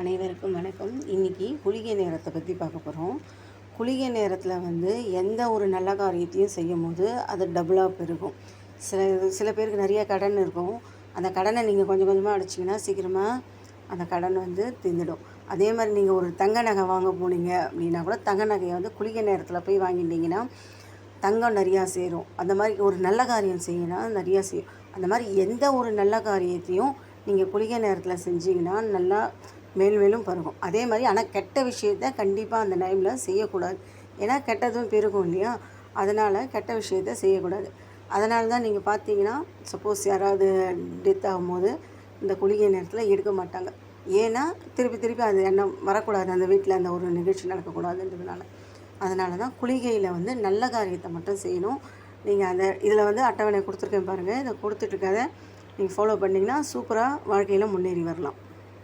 அனைவருக்கும் வணக்கம். இன்றைக்கி குளிகை நேரத்தை பற்றி பார்க்க போகிறோம் குளிகை நேரத்தில் வந்து எந்த ஒரு நல்ல காரியத்தையும் செய்யும் போது அது டபுளாக பெருகும். சில சில பேருக்கு நிறைய கடன் இருக்கும். அந்த கடனை நீங்கள் கொஞ்சம் கொஞ்சமாக அடிச்சிங்கன்னா சீக்கிரமாக அந்த கடன் வந்து தீர்ந்துடும் அதே மாதிரி நீங்கள் ஒரு தங்க நகை வாங்க போனீங்க அப்படின்னா கூட தங்க நகையை வந்து குளிகை நேரத்தில் போய் வாங்கிட்டீங்கன்னா தங்கம் நிறையா சேரும். அந்த மாதிரி ஒரு நல்ல காரியம் செய்யணும் நிறையா செய்யும் அந்த மாதிரி எந்த ஒரு நல்ல காரியத்தையும் நீங்கள் குளிகை நேரத்தில் செஞ்சீங்கன்னா நல்லா மேல் மேலும் பருகும். அதே மாதிரி ஆனால் கெட்ட விஷயத்த கண்டிப்பாக அந்த டைமில் செய்யக்கூடாது. ஏன்னா கெட்டதும் பெருகும் இல்லையா? அதனால் கெட்ட விஷயத்த செய்யக்கூடாது. அதனால தான் நீங்கள் பார்த்தீங்கன்னா சப்போஸ் யாராவது டெத் ஆகும்போது இந்த குளிகை நேரத்தில் எடுக்க மாட்டாங்க. ஏன்னா திருப்பி திருப்பி அது எண்ணம் வரக்கூடாது. அந்த வீட்டில் அந்த ஒரு நிகழ்ச்சி நடக்கக்கூடாதுன்றதுனால. அதனால தான் குளிகையில் வந்து நல்ல காரியத்தை மட்டும் செய்யணும். நீங்கள் அந்த இதில் வந்து அட்டவணை கொடுத்துருக்கேன் பாருங்கள் இதை கொடுத்துட்ருக்காத நீங்கள் ஃபாலோ பண்ணிங்கன்னா சூப்பராக வாழ்க்கையில் முன்னேறி வரலாம்.